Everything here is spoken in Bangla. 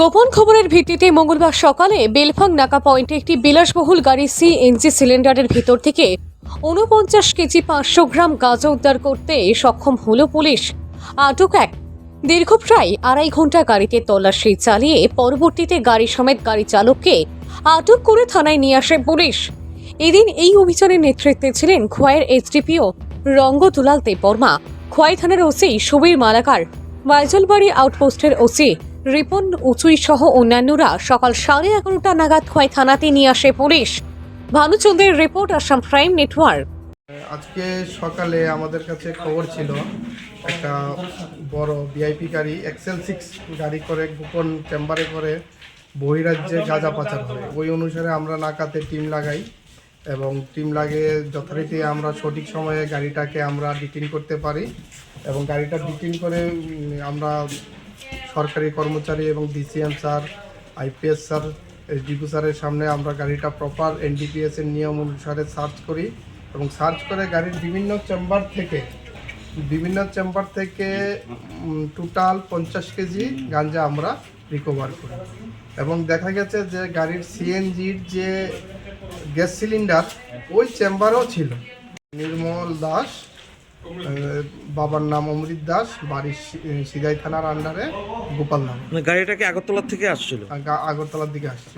গোপন খবরের ভিত্তিতে মঙ্গলবার সকালে বেলফাং নাকা পয়েন্টে একটি বিলাসবহুল গাড়ি সিএনজি সিলিন্ডারের ভিতর থেকে উনপঞ্চাশ কেজি পাঁচশো গ্রাম গাঁজা উদ্ধার করতে সক্ষম হল পুলিশ। আটক এক। দীর্ঘ প্রায় আড়াই ঘণ্টা গাড়িতে তল্লাশি চালিয়ে পরবর্তীতে গাড়ি সমেত গাড়ি চালককে আটক করে থানায় নিয়ে আসে পুলিশ। এদিন এই অভিযানের নেতৃত্বে ছিলেন খোয়াইয়ের এইচডিপিও রঙ্গতুলাল দেববর্মা। খোয়াই থানার ওসি সুবীর মালাকার। বাইজলবাড়ি আউটপোস্টের ওসি রিপন উচুই সহ অন্যান্যরা সকাল সাড়ে এগারোটা নাগাদ খোয়াই থানাতে নিয়ে আসে পুলিশ। ভানুচন্দ্রের রিপোর্ট, আসাম প্রাইম নেটওয়ার্ক। আজকে সকালে আমাদের কাছে খবর ছিল, একটা বড় ভিআইপি গাড়ি এক্সেল সিক্স গাড়ি করে, গোপন চেম্বারে করে বহিরাজ্যে গাঁজা পাচার হয়। ওই অনুসারে আমরা নাকাতে টিম লাগাই এবং টিম লাগিয়ে যথারীতি আমরা সঠিক সময়ে গাড়িটাকে আমরা ডিটেন করতে পারি এবং গাড়িটা ডিটেন করে আমরা সরকারি কর্মচারী এবং ডিসিএম স্যার, আইপিএস স্যার ডিপু স্যারের সামনে আমরা গাড়িটা প্রপার এনডিপিএস এর নিয়ম অনুসারে সার্চ করি এবং সার্চ করে গাড়ির বিভিন্ন চেম্বার থেকে, বিভিন্ন চেম্বার থেকে টোটাল পঞ্চাশ কেজি গাঞ্জা আমরা রিকভার করি। এবং দেখা গেছে যে গাড়ির সিএনজির যে গ্যাস সিলিন্ডার, ওই চেম্বারও ছিল। নির্মল দাস বাবার নাম অমৃত দাস বাড়ির সিদাই থানার আন্ডারে গোপাল নাম। গাড়িটা কি আগরতলার থেকে আসছিল? আগরতলার দিকে আসছে